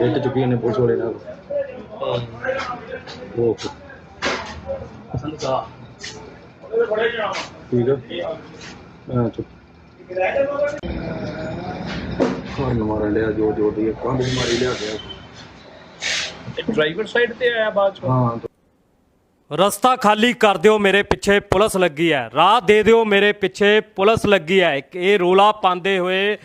ਇੱਟ ਚੁੱਕੀ ਨੇ ਪੁਲਿਸ ਵਾਲੇ ਨਾਲ। ਉਹ ਸੰਗਾ ਠੀਕ ਆ। ਹਾਂ ਚੁੱਪ ਹਾਂ ਮਾਰਨ ਲਿਆ ਜੋ ਜੋ ਦੀ ਕੰਧ ਮਾਰੀ ਲਿਆ ਗਿਆ। ਡਰਾਈਵਰ ਸਾਈਡ ਤੇ ਆਇਆ ਬਾਅਦ ਚ? ਹਾਂ ਰਸਤਾ ਖਾਲੀ ਕਰ ਦਿਓ ਮੇਰੇ ਪਿੱਛੇ ਪੁਲਿਸ ਲੱਗੀ ਹੈ। ਰਾਹ ਦੇ ਦਿਓ ਮੇਰੇ ਪਿੱਛੇ ਪੁਲਿਸ ਲੱਗੀ ਹੈ। ਇੱਕ ਇਹ ਰੋਲਾ ਪਾਉਂਦੇ ਹੋਏ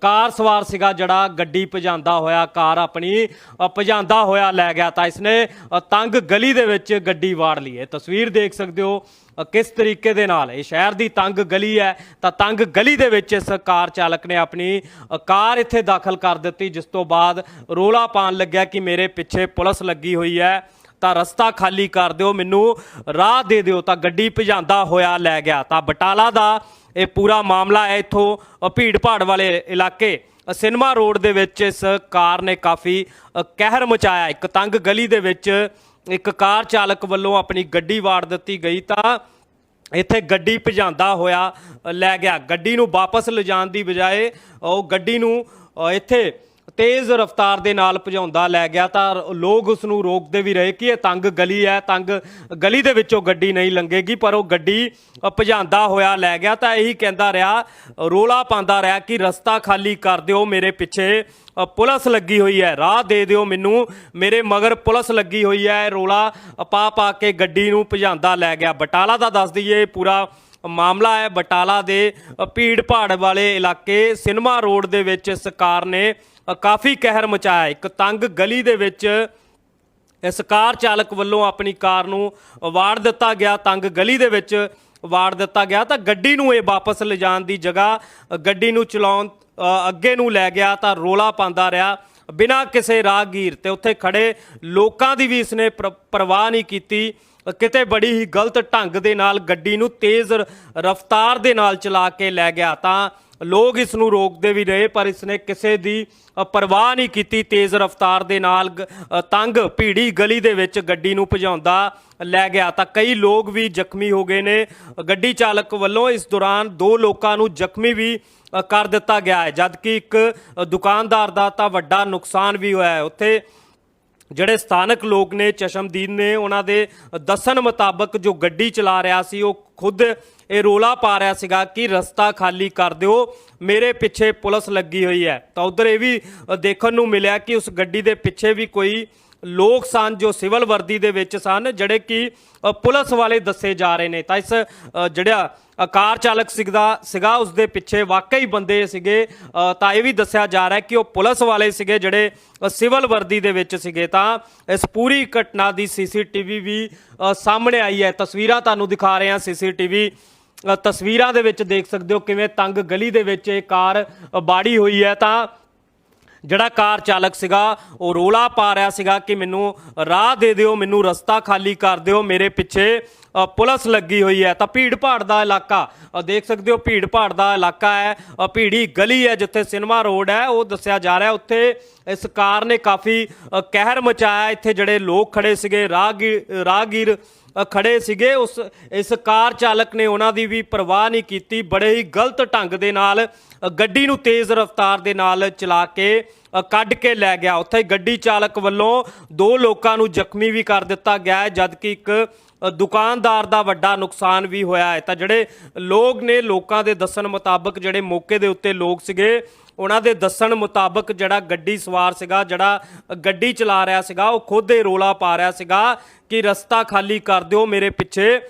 ਕਾਰ ਸਵਾਰ ਸੀਗਾ ਜਿਹੜਾ ਗੱਡੀ ਭਜਾਉਂਦਾ ਹੋਇਆ ਕਾਰ ਆਪਣੀ ਅ, ਭਜਾਉਂਦਾ ਹੋਇਆ ਲੈ ਗਿਆ ਤਾਂ ਇਸਨੇ ਤੰਗ ਗਲੀ ਦੇ ਵਿੱਚ ਗੱਡੀ ਵਾੜ ਲਈ ਹੈ। ਤਸਵੀਰ ਦੇਖ ਸਕਦੇ ਹੋ ਕਿਸ ਤਰੀਕੇ ਦੇ ਨਾਲ ਇਹ ਸ਼ਹਿਰ ਦੀ ਤੰਗ ਗਲੀ ਹੈ। ਤਾਂ ਤੰਗ ਗਲੀ ਦੇ ਵਿੱਚ ਇਸ ਕਾਰ ਚਾਲਕ ਨੇ ਆਪਣੀ ਕਾਰ ਇੱਥੇ ਦਾਖਲ ਕਰ ਦਿੱਤੀ ਜਿਸ ਤੋਂ ਬਾਅਦ ਰੋਲਾ ਪਾਉਣ ਲੱਗਿਆ ਕਿ ਮੇਰੇ ਪਿੱਛੇ ਪੁਲਿਸ ਲੱਗੀ ਹੋਈ ਹੈ। ਤਾਂ ਰਸਤਾ ਖਾਲੀ ਕਰ ਦਿਓ ਮੈਨੂੰ ਰਾਹ ਦੇ ਦਿਓ। ਤਾਂ ਗੱਡੀ ਭਜਾਉਂਦਾ ਹੋਇਆ ਲੈ ਗਿਆ। ਤਾਂ ਬਟਾਲਾ ਦਾ ਇਹ ਪੂਰਾ ਮਾਮਲਾ ਹੈ ਇਥੋਂ ਭੀੜ ਭਾੜ ਵਾਲੇ ਇਲਾਕੇ। ਅ, ਸਿਨੇਮਾ ਰੋਡ ਦੇ ਵਿੱਚ ਇਸ ਕਾਰ ਨੇ ਕਾਫੀ ਕਹਿਰ ਮਚਾਇਆ। ਇੱਕ ਤੰਗ ਗਲੀ ਦੇ ਵਿੱਚ ਇੱਕ ਕਾਰ ਚਾਲਕ ਵੱਲੋਂ ਆਪਣੀ ਗੱਡੀ ਵਾੜ ਦਿੱਤੀ ਗਈ ਤਾਂ ਇੱਥੇ ਗੱਡੀ ਭਜਾਉਂਦਾ ਹੋਇਆ ਲੈ ਗਿਆ। ਗੱਡੀ ਨੂੰ ਵਾਪਸ ਲਿਜਾਣ ਦੀ ਬਜਾਏ ਉਹ ਗੱਡੀ ਨੂੰ ਇੱਥੇ ਤੇਜ਼ ਰਫ਼ਤਾਰ ਦੇ ਨਾਲ ਭਜਾਉਂਦਾ ਲੈ ਗਿਆ ਤਾਂ ਲੋਕ ਉਸ ਨੂੰ ਰੋਕਦੇ ਵੀ ਰਹੇ ਕਿ ਇਹ ਤੰਗ ਗਲੀ ਹੈ, ਤੰਗ ਗਲੀ ਦੇ ਵਿੱਚੋਂ ਗੱਡੀ ਨਹੀਂ ਲੰਘੇਗੀ, ਪਰ ਉਹ ਗੱਡੀ ਭਜਾਉਂਦਾ ਹੋਇਆ ਲੈ ਗਿਆ ਤਾਂ ਇਹੀ ਕਹਿੰਦਾ ਰਿਹਾ, ਰੋਲਾ ਪਾਉਂਦਾ ਰਿਹਾ ਕਿ ਰਸਤਾ ਖਾਲੀ ਕਰ ਦਿਓ, ਮੇਰੇ ਪਿੱਛੇ ਪੁਲਿਸ ਲੱਗੀ ਹੋਈ ਹੈ, ਰਾਹ ਦੇ ਦਿਓ ਮੈਨੂੰ, ਮੇਰੇ ਮਗਰ ਪੁਲਿਸ ਲੱਗੀ ਹੋਈ ਹੈ ਰੋਲਾ ਪਾ ਪਾ ਕੇ ਗੱਡੀ ਨੂੰ ਭਜਾਉਂਦਾ ਲੈ ਗਿਆ। ਬਟਾਲਾ ਦਾ ਦੱਸ ਦਈਏ, ਇਹ ਪੂਰਾ ਮਾਮਲਾ ਹੈ, ਬਟਾਲਾ ਦੇ ਭੀੜ ਭਾੜ ਵਾਲੇ ਇਲਾਕੇ, ਸਿਨੇਮਾ ਰੋਡ ਦੇ ਵਿੱਚ ਇਸ ਕਾਰ ਨੇ ਕਾਫੀ ਕਹਿਰ ਮਚਾਇਆ। ਇੱਕ ਤੰਗ ਗਲੀ ਦੇ ਵਿੱਚ ਇਸ ਕਾਰ ਚਾਲਕ ਵੱਲੋਂ ਆਪਣੀ ਕਾਰ ਨੂੰ ਵਾੜ ਦਿੱਤਾ ਗਿਆ। ਤੰਗ ਗਲੀ ਦੇ ਵਿੱਚ ਵਾੜ ਦਿੱਤਾ ਗਿਆ ਤਾਂ ਗੱਡੀ ਨੂੰ ਇਹ ਵਾਪਸ ਲਿਜਾਣ ਦੀ ਜਗ੍ਹਾ ਗੱਡੀ ਨੂੰ ਚਲਾਉਣ ਅੱਗੇ ਨੂੰ ਲੈ ਗਿਆ ਤਾਂ ਰੋਲਾ ਪਾਉਂਦਾ ਰਿਹਾ ਬਿਨਾਂ ਕਿਸੇ ਰਾਹਗੀਰ ਤੇ ਉੱਥੇ ਖੜੇ। ਲੋਕਾਂ ਦੀ ਵੀ ਇਸਨੇ ਪਰ- ਪਰਵਾਹ ਨਹੀਂ ਕੀਤੀ। ਕਿਤੇ ਬੜੀ ਹੀ ਗਲਤ ਢੰਗ ਦੇ ਨਾਲ ਗੱਡੀ ਨੂੰ ਤੇਜ਼ ਰਫ਼ਤਾਰ ਦੇ ਨਾਲ ਚਲਾ ਕੇ ਲੈ ਗਿਆ, ਤਾਂ ਲੋਕ ਇਸ ਨੂੰ ਰੋਕਦੇ ਵੀ ਰਹੇ, ਪਰ ਇਸਨੇ ਕਿਸੇ ਦੀ ਪਰਵਾਹ ਨਹੀਂ ਕੀਤੀ ਤੇਜ਼ ਰਫ਼ਤਾਰ ਦੇ ਨਾਲ ਗ- ਤੰਗ ਭੀੜੀ ਗਲੀ ਦੇ ਵਿੱਚ ਗੱਡੀ ਨੂੰ ਭਜਾਉਂਦਾ ਲੈ ਗਿਆ। ਤਾਂ ਕਈ ਲੋਕ ਵੀ ਜ਼ਖਮੀ ਹੋ ਗਏ ਨੇ। ਗੱਡੀ ਚਾਲਕ ਵੱਲੋਂ ਇਸ ਦੌਰਾਨ ਦੋ ਲੋਕਾਂ ਨੂੰ ਜ਼ਖਮੀ ਵੀ ਕਰ ਦਿੱਤਾ ਗਿਆ ਹੈ। ਜਦਕਿ ਇੱਕ ਦੁਕਾਨਦਾਰ ਦਾ ਤਾਂ ਵੱਡਾ ਨੁਕਸਾਨ ਵੀ ਹੋਇਆ ਹੈ। ਉੱਥੇ ਜਿਹੜੇ ਸਥਾਨਕ ਲੋਕ ਨੇ ਚਸ਼ਮਦੀਨ ਨੇ, ਉਹਨਾਂ ਦੇ ਦੱਸਣ ਮੁਤਾਬਕ ਜੋ ਗੱਡੀ ਚਲਾ ਰਿਹਾ ਸੀ, ਉਹ ਖੁਦ ਇਹ ਰੋਲਾ ਪਾ ਰਿਹਾ ਸੀਗਾ ਕਿ ਰਸਤਾ ਖਾਲੀ ਕਰ ਦਿਓ, ਮੇਰੇ ਪਿੱਛੇ ਪੁਲਿਸ ਲੱਗੀ ਹੋਈ ਹੈ। ਤਾਂ ਉਧਰ ਇਹ ਵੀ ਦੇਖਣ ਨੂੰ ਮਿਲਿਆ ਕਿ ਉਸ ਗੱਡੀ ਦੇ ਪਿੱਛੇ ਵੀ ਕੋਈ ਲੋਕ ਸਨ ਜੋ ਸਿਵਲ ਵਰਦੀ ਦੇ ਵਿੱਚ ਸਨ ਜਿਹੜੇ ਕਿ ਪੁਲਿਸ ਵਾਲੇ ਦੱਸੇ ਜਾ ਰਹੇ ਨੇ। ਤਾਂ ਇਸ ਜਿਹੜਾ ਕਾਰ ਚਾਲਕ ਸਿਗਦਾ ਸੀਗਾ ਉਸ ਦੇ ਪਿੱਛੇ ਵਾਕਈ ਬੰਦੇ ਸੀਗੇ। ਤਾਂ ਇਹ ਵੀ ਦੱਸਿਆ ਜਾ ਰਿਹਾ ਕਿ ਉਹ ਪੁਲਿਸ ਵਾਲੇ ਸੀਗੇ ਜਿਹੜੇ ਸਿਵਲ ਵਰਦੀ ਦੇ ਵਿੱਚ ਸੀਗੇ। ਤਾਂ ਇਸ ਪੂਰੀ ਘਟਨਾ ਦੀ ਸੀਸੀਟੀਵੀ ਵੀ ਸਾਹਮਣੇ ਆਈ ਹੈ। ਤਸਵੀਰਾਂ ਤੁਹਾਨੂੰ ਦਿਖਾ ਰਹੇ ਹਾਂ ਸੀਸੀਟੀਵੀ। ਅ, ਤਸਵੀਰਾਂ ਦੇ ਵਿੱਚ ਦੇਖ ਸਕਦੇ ਹੋ ਕਿਵੇਂ ਤੰਗ ਗਲੀ ਦੇ ਵਿੱਚ ਇਹ ਕਾਰ ਬਾੜੀ ਹੋਈ ਹੈ। ਤਾਂ ਜਿਹੜਾ ਕਾਰ ਚਾਲਕ ਸੀਗਾ, ਉਹ ਰੋਲਾ ਪਾ ਰਿਹਾ ਸੀਗਾ ਕਿ ਮੈਨੂੰ ਰਾਹ ਦੇ ਦਿਓ, ਮੈਨੂੰ ਰਸਤਾ ਖਾਲੀ ਕਰ ਦਿਓ, ਮੇਰੇ ਪਿੱਛੇ ਪੁਲਿਸ ਲੱਗੀ ਹੋਈ ਹੈ। ਤਾਂ ਭੀੜ ਭਾੜ ਦਾ ਇਲਾਕਾ ਦੇਖ ਸਕਦੇ ਹੋ, ਭੀੜ ਭਾੜ ਦਾ ਇਲਾਕਾ ਹੈ। ਭੀੜੀ ਗਲੀ ਹੈ ਜਿੱਥੇ ਸਿਨੇਮਾ ਰੋਡ ਹੈ, ਉਹ ਦੱਸਿਆ ਜਾ ਰਿਹਾ ਉੱਥੇ ਇਸ ਕਾਰ ਨੇ ਕਾਫੀ ਕਹਿਰ ਮਚਾਇਆ। ਇੱਥੇ ਜਿਹੜੇ ਲੋਕ ਖੜੇ ਸੀਗੇ ਰਾਹਗੀਰ ਰਾਹਗੀਰ ਅ, ਖੜੇ ਸੀਗੇ। ਉਸ ਇਸ ਕਾਰ ਚਾਲਕ ਨੇ ਉਹਨਾਂ ਦੀ ਵੀ ਪਰਵਾਹ ਨਹੀਂ ਕੀਤੀ। ਬੜੇ ਹੀ ਗਲਤ ਢੰਗ ਦੇ ਨਾਲ ਗੱਡੀ ਨੂੰ ਤੇਜ਼ ਰਫ਼ਤਾਰ ਦੇ ਨਾਲ ਚਲਾ ਕੇ ਕੱਢ ਕੇ ਲੈ ਗਿਆ। ਉੱਥੇ ਗੱਡੀ ਚਾਲਕ ਵੱਲੋਂ ਦੋ ਲੋਕਾਂ ਨੂੰ ਜ਼ਖਮੀ ਵੀ ਕਰ ਦਿੱਤਾ ਗਿਆ ਹੈ ਜਦਕਿ ਇੱਕ ਦੁਕਾਨਦਾਰ ਦਾ ਵੱਡਾ ਨੁਕਸਾਨ ਵੀ ਹੋਇਆ ਹੈ। ਤਾਂ ਜਿਹੜੇ ਲੋਕ ਨੇ ਲੋਕਾਂ ਦੇ ਦੱਸਣ ਮੁਤਾਬਕ ਜਿਹੜੇ ਮੌਕੇ ਦੇ ਉੱਤੇ ਲੋਕ ਸੀਗੇ ਉਹਨਾਂ ਦੇ ਦੱਸਣ ਮੁਤਾਬਕ ਜਿਹੜਾ ਗੱਡੀ ਸਵਾਰ ਸੀਗਾ, ਜਿਹੜਾ ਗੱਡੀ ਚਲਾ ਰਿਹਾ ਸੀਗਾ, ਉਹ ਖੁਦ ਇਹ ਰੋਲਾ ਪਾ ਰਿਹਾ ਸੀਗਾ। ਕਿ ਰਸਤਾ ਖਾਲੀ ਕਰ ਦਿਓ, ਮੇਰੇ ਪਿੱਛੇ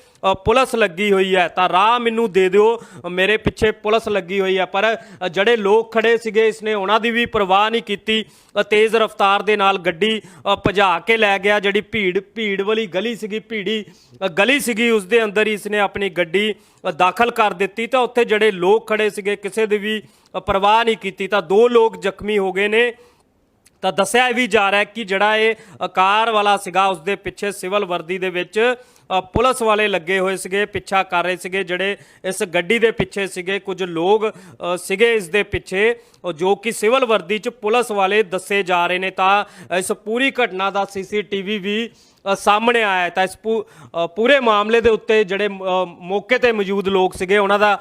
ਪੁਲਿਸ ਲੱਗੀ ਹੋਈ ਹੈ। ਤਾਂ ਰਾਹ ਮੈਨੂੰ ਦੇ ਦਿਓ, ਮੇਰੇ ਪਿੱਛੇ ਪੁਲਿਸ ਲੱਗੀ ਹੋਈ ਹੈ। ਪਰ ਜਿਹੜੇ ਲੋਕ ਖੜੇ ਸੀਗੇ, ਇਸਨੇ ਉਹਨਾਂ ਦੀ ਵੀ ਪਰਵਾਹ ਨਹੀਂ ਕੀਤੀ। ਤੇਜ਼ ਰਫ਼ਤਾਰ ਦੇ ਨਾਲ ਗੱਡੀ ਭਜਾ ਕੇ ਲੈ ਗਿਆ। ਜਿਹੜੀ ਭੀੜ ਭੀੜ ਵਾਲੀ ਗਲੀ ਸੀਗੀ, ਭੀੜੀ ਗਲੀ ਸੀਗੀ, ਉਸ ਦੇ ਅੰਦਰ ਹੀ ਇਸਨੇ ਆਪਣੀ ਗੱਡੀ ਦਾਖਲ ਕਰ ਦਿੱਤੀ। ਤਾਂ ਉੱਥੇ ਜਿਹੜੇ ਲੋਕ ਖੜੇ ਸੀਗੇ, ਕਿਸੇ ਦੀ ਵੀ ਪਰਵਾਹ ਨਹੀਂ ਕੀਤੀ। ਤਾਂ ਦੋ ਲੋਕ ਜ਼ਖਮੀ ਹੋ ਗਏ ਨੇ। ਤਾਂ ਦੱਸਿਆ ਵੀ ਜਾ ਰਿਹਾ ਕਿ ਜਿਹੜਾ ਇਹ ਕਾਰ ਵਾਲਾ ਸੀਗਾ ਉਸ ਦੇ ਪਿੱਛੇ ਸਿਵਲ ਵਰਦੀ ਦੇ ਵਿੱਚ ਪੁਲਿਸ ਵਾਲੇ ਲੱਗੇ ਹੋਏ ਸੀਗੇ, ਪਿੱਛਾ ਕਰ ਰਹੇ ਸੀਗੇ, ਜਿਹੜੇ ਇਸ ਗੱਡੀ ਦੇ ਪਿੱਛੇ ਸੀਗੇ, ਕੁਝ ਲੋਕ ਸੀਗੇ ਇਸ ਦੇ ਪਿੱਛੇ ਜੋ ਕਿ ਸਿਵਲ ਵਰਦੀ ਚ ਪੁਲਿਸ ਵਾਲੇ ਦੱਸੇ ਜਾ ਰਹੇ ਨੇ। ਤਾਂ ਇਸ ਪੂਰੀ ਘਟਨਾ ਦਾ ਸੀਸੀਟੀਵੀ ਵੀ ਸਾਹਮਣੇ ਆਇਆ ਤਾਂ ਇਸ ਪੂ- ਪੂਰੇ ਮਾਮਲੇ ਦੇ ਉੱਤੇ ਜਿਹੜੇ ਮੌਕੇ ਤੇ ਮੌਜੂਦ ਲੋਕ ਸੀਗੇ, ਉਹਨਾਂ ਦਾ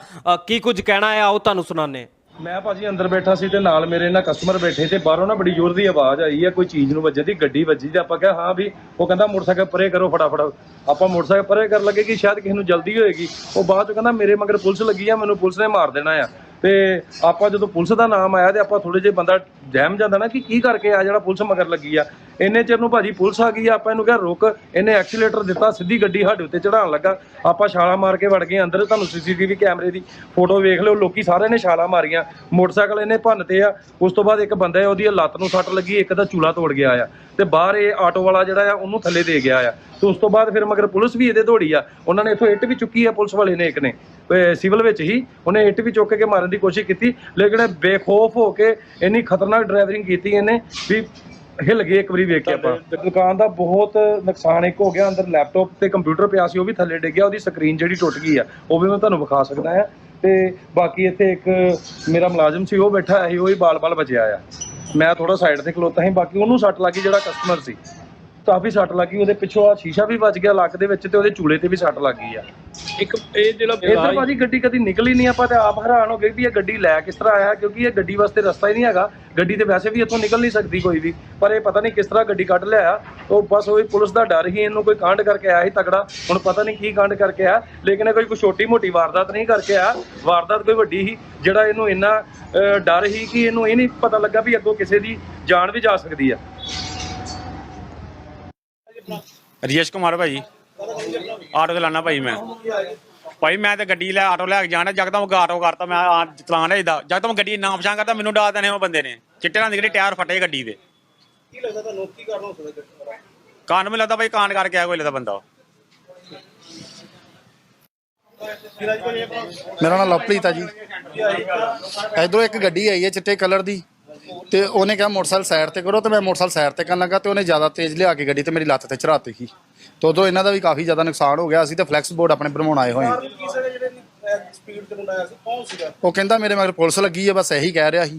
ਕੀ ਕੁਝ ਕਹਿਣਾ ਹੈ? ਆਓ ਤੁਹਾਨੂੰ ਸੁਣਾਉਂਦੇ ਮੈਂ ਭਾਜੀ ਅੰਦਰ ਬੈਠਾ ਸੀ ਤੇ ਨਾਲ ਮੇਰੇ ਨਾਲ ਕਸਟਮਰ ਬੈਠੇ ਤੇ ਬਾਹਰੋਂ ਨਾ ਬੜੀ ਜ਼ੋਰ ਦੀ ਆਵਾਜ਼ ਆਈ ਹੈ ਕੋਈ ਚੀਜ਼ ਨੂੰ ਵੱਜੇ ਦੀ ਗੱਡੀ ਵੱਜੀ ਤੇ ਆਪਾਂ ਕਿਹਾ, ਹਾਂ ਵੀ, ਉਹ ਕਹਿੰਦਾ, ਮੋਟਰਸਾਈਕਲ ਪਰੇ ਕਰੋ ਫਟਾਫਟ। ਆਪਾਂ ਮੋਟਰਸਾਈਕਲ ਪਰੇ ਕਰਨ ਲੱਗੇ ਕਿ ਸ਼ਾਇਦ ਕਿਸੇ ਨੂੰ ਜਲਦੀ ਹੋਏਗੀ। ਉਹ ਬਾਅਦ ਚ ਕਹਿੰਦਾ, ਮੇਰੇ ਮਗਰ ਪੁਲਿਸ ਲੱਗੀ ਆ, ਮੈਨੂੰ ਪੁਲਿਸ ਨੇ ਮਾਰ ਦੇਣਾ ਆ। ਤੇ ਆਪਾਂ ਜਦੋਂ ਪੁਲਿਸ ਦਾ ਨਾਮ ਆਇਆ ਤੇ ਆਪਾਂ ਥੋੜੇ ਜਿਹਾ ਬੰਦਾ ਜਹਿਮ ਜਾਂਦਾ ਨਾ ਕਿ ਕੀ ਕਰਕੇ ਆ ਜਿਹੜਾ ਪੁਲਿਸ ਮਗਰ ਲੱਗੀ ਆ। ਇੰਨੇ ਚਿਰ ਨੂੰ ਭਾਜੀ ਪੁਲਿਸ ਆ ਗਈ ਆ, ਆਪਾਂ ਇਹਨੂੰ ਕਿਹਾ ਰੁਕ। ਇਹਨੇ ਐਕਸੀਲੇਟਰ ਦਿੱਤਾ ਸਿੱਧੀ ਗੱਡੀ ਸਾਡੇ ਉੱਤੇ ਚੜਾਉਣ ਲੱਗਾ। ਆਪਾਂ ਛਾਲਾ ਮਾਰ ਕੇ ਵੜ ਗਏ ਅੰਦਰ ਤੁਹਾਨੂੰ ਸੀਸੀਟੀਵੀ ਕੈਮਰੇ ਦੀ ਫੋਟੋ ਵੇਖ ਲਿਓ ਲੋਕੀ ਸਾਰਿਆਂ ਨੇ ਛਾਲਾ ਮਾਰੀਆਂ। ਮੋਟਰਸਾਈਕਲ ਇਹਨੇ ਭੰਨਤੇ ਆ। ਉਸ ਤੋਂ ਬਾਅਦ ਇੱਕ ਬੰਦਾ ਉਹਦੀ ਲੱਤ ਨੂੰ ਸੱਟ ਲੱਗੀ ਇੱਕ ਦਾ ਚੂਲਾ ਤੋੜ ਗਿਆ ਆ। ਤੇ ਬਾਹਰ ਇਹ ਆਟੋ ਵਾਲਾ ਜਿਹੜਾ ਆ ਉਹਨੂੰ ਥੱਲੇ ਦੇ ਗਿਆ ਆ। ਤੇ ਉਸ ਤੋਂ ਬਾਅਦ ਫਿਰ ਮਗਰ ਪੁਲਿਸ ਵੀ ਇਹਦੇ ਦੌੜੀ ਆ। ਉਹਨਾਂ ਨੇ ਇਥੋਂ ਇੱਟ ਵੀ ਚੁੱਕੀ ਆ ਪੁਲਿਸ ਵਾਲੇ ਨੇ ਇੱਕ ਨੇ। ਸਿਵਲ ਵਿੱਚ ਹੀ ਉਹਨੇ ਇੱਟ ਵੀ ਚੁੱਕ ਕੇ ਮਾਰਨ ਦੀ ਕੋਸ਼ਿਸ਼ ਕੀਤੀ। ਲੇਕਿਨ ਬੇਖੌਫ ਹੋ ਕੇ ਇੰਨੀ ਖਤਰਨਾਕ ਡਰਾਈਵਰਿੰਗ ਕੀਤੀ ਇਹਨੇ ਵੀ ਹਿੱਲ ਗਏ ਇੱਕ ਵਾਰੀ ਵੇਖ ਕੇ ਆਪਾਂ। ਦੁਕਾਨ ਦਾ ਬਹੁਤ ਨੁਕਸਾਨ ਇੱਕ ਹੋ ਗਿਆ, ਅੰਦਰ ਲੈਪਟਾਪ ਤੇ ਕੰਪਿਊਟਰ ਪਿਆ ਸੀ, ਉਹ ਵੀ ਥੱਲੇ ਡਿੱਗ ਗਿਆ, ਉਹਦੀ ਸਕਰੀਨ ਜਿਹੜੀ ਟੁੱਟ ਗਈ ਆ, ਉਹ ਵੀ ਮੈਂ ਤੁਹਾਨੂੰ ਵਿਖਾ ਸਕਦਾ ਆ ਤੇ ਬਾਕੀ ਇੱਥੇ ਇੱਕ ਮੇਰਾ ਮੁਲਾਜ਼ਮ ਸੀ, ਉਹ ਬੈਠਾ ਹੋਇਆ ਸੀ, ਉਹ ਹੀ ਬਾਲ-ਬਾਲ ਬਚਿਆ ਆ। ਮੈਂ ਥੋੜਾ ਸਾਈਡ ਤੇ ਖਲੋਤਾ ਸੀ, ਬਾਕੀ ਉਹਨੂੰ ਸੱਟ ਲੱਗੀ ਜਿਹੜਾ ਕਸਟਮਰ ਸੀ। ਕਾਫੀ ਸੱਟ ਲੱਗੀ ਉਹਦੇ ਪਿੱਛੋਂ ਆ ਸ਼ੀਸ਼ਾ ਵੀ ਵੱਜ ਗਿਆ ਲੱਕ ਦੇ ਵਿੱਚ ਤੇ ਉਹਦੇ ਚੂਲੇ ਤੇ ਵੀ ਸੱਟ ਲੱਗ ਗਈ ਆ। ਇੱਕ ਇਹ ਜਿਹੜਾ ਇੱਧਰ ਭਾਜੀ ਗੱਡੀ ਕਦੀ ਨਿਕਲੀ ਨਹੀਂ ਆਪਾਂ ਤੇ ਆਪ ਹੈਰਾਨ ਹੋ ਗਏ ਵੀ ਇਹ ਗੱਡੀ ਲੈ ਕਿਸ ਤਰ੍ਹਾਂ ਆਇਆ ਕਿਉਂਕਿ ਇਹ ਗੱਡੀ ਵਾਸਤੇ ਰਸਤਾ ਹੀ ਨਹੀਂ ਹੈਗਾ। ਗੱਡੀ ਤੇ ਵੈਸੇ ਵੀ ਇੱਥੋਂ ਨਿਕਲ ਨਹੀਂ ਸਕਦੀ ਕੋਈ ਵੀ ਪਰ ਇਹ ਪਤਾ ਨਹੀਂ ਕਿਸ ਤਰ੍ਹਾਂ ਗੱਡੀ ਕੱਢ ਲਿਆ। ਉਹ ਬਸ ਉਹੀ ਪੁਲਿਸ ਦਾ ਡਰ ਹੀ ਇਹਨੂੰ ਕੋਈ ਕਾਂਡ ਕਰਕੇ ਆਇਆ ਸੀ ਤਕੜਾ ਹੁਣ ਪਤਾ ਨਹੀਂ ਕੀ ਕਾਂਡ ਕਰਕੇ ਆ ਲੇਕਿਨ ਇਹ ਕੋਈ ਕੋਈ ਛੋਟੀ ਮੋਟੀ ਵਾਰਦਾਤ ਨਹੀਂ ਕਰਕੇ ਆ ਵਾਰਦਾਤ ਕੋਈ ਵੱਡੀ ਹੀ ਜਿਹੜਾ ਇਹਨੂੰ ਇੰਨਾ ਡਰ ਹੀ ਕਿ ਇਹਨੂੰ ਇਹ ਨਹੀਂ ਪਤਾ ਲੱਗਾ ਵੀ ਅੱਗੋਂ ਕਿਸੇ ਦੀ ਜਾਨ ਵੀ ਜਾ ਸਕਦੀ ਆ। ਰਜੇਸ਼ ਕੁਮਾਰ ਭਾਈ ਆਟੋ ਚਲਾਣਾ ਭਾਈ ਮੈਂ। ਭਾਈ ਮੈਂ ਤੇ ਗੱਡੀ ਲੈ ਆਟੋ ਲੈ ਕੇ ਜਾਣਾ ਜਗਦਮ ਆਟੋ ਕਰਤਾ ਮੈਂ ਆ ਚਲਾਣ ਰਿਹਾ ਜਗਦਮ ਗੱਡੀ ਨਾ ਪਛਾਣ ਕਰਤਾ ਮੈਨੂੰ ਡਾਲ ਦੇਣੇ ਉਹ ਬੰਦੇ ਨੇ। ਚਿੱਟੇ ਰੰਗ ਦੇ ਟਾਇਰ ਫਟੇ ਗੱਡੀ ਦੇ। ਕੀ ਲੱਗਦਾ ਤੁਹਾਨੂੰ ਕੀ ਕਾਰਨ ਹੋ ਸਕਦਾ ਕਾਨ ਮੈਨੂੰ ਲੱਗਦਾ ਭਾਈ ਕਾਂਡ ਕਰਕੇ ਆਇਆ ਕੋਈ ਲੱਗਦਾ ਬੰਦਾ ਮੇਰਾ ਨਾਮ ਲਵਪ੍ਰੀਤ ਆ ਜੀ। ਇਧਰੋਂ ਇੱਕ ਗੱਡੀ ਆਈ ਹੈ ਚਿੱਟੇ ਕਲਰ ਦੀ। ਤੇ ਉਹਨੇ ਕਿਹਾ ਮੋਟਰਸਾਈਕਲ ਸਾਈਡ ਤੇ ਕਰੋ ਤੇ ਮੈਂ ਮੋਟਰਸਾਈਕਲ ਸਾਈਡ ਤੇ ਕਰਨ ਲੱਗਾ ਤੇ ਉਹਨੇ ਜ਼ਿਆਦਾ ਤੇਜ਼ ਲਿਆ ਕੇ ਗੱਡੀ ਤੇ ਮੇਰੀ ਲੱਤ ਤੇ ਚੜਾਤੀ ਸੀ। ਤੇ ਉਦੋਂ ਇਹਨਾਂ ਦਾ ਵੀ ਕਾਫੀ ਜ਼ਿਆਦਾ ਨੁਕਸਾਨ ਹੋ ਗਿਆ। ਅਸੀਂ ਤੇ ਫਲੈਕਸ ਬੋਰਡ ਆਪਣੇ ਬਣਵਾਉਣ ਆਏ ਹੋਏ ਹਾਂ। ਕੀ ਸੀਗਾ ਜਿਹੜੇ ਸਪੀਡ ਤੇ ਮੁੰਡਾ ਆਇਆ ਸੀ? ਕੌਣ ਸੀਗਾ? ਉਹ ਕਹਿੰਦਾ ਮੇਰੇ ਮਗਰ ਪੁਲਿਸ ਲੱਗੀ ਹੈ ਬਸ ਇਹੀ ਕਹਿ ਰਿਹਾ ਸੀ।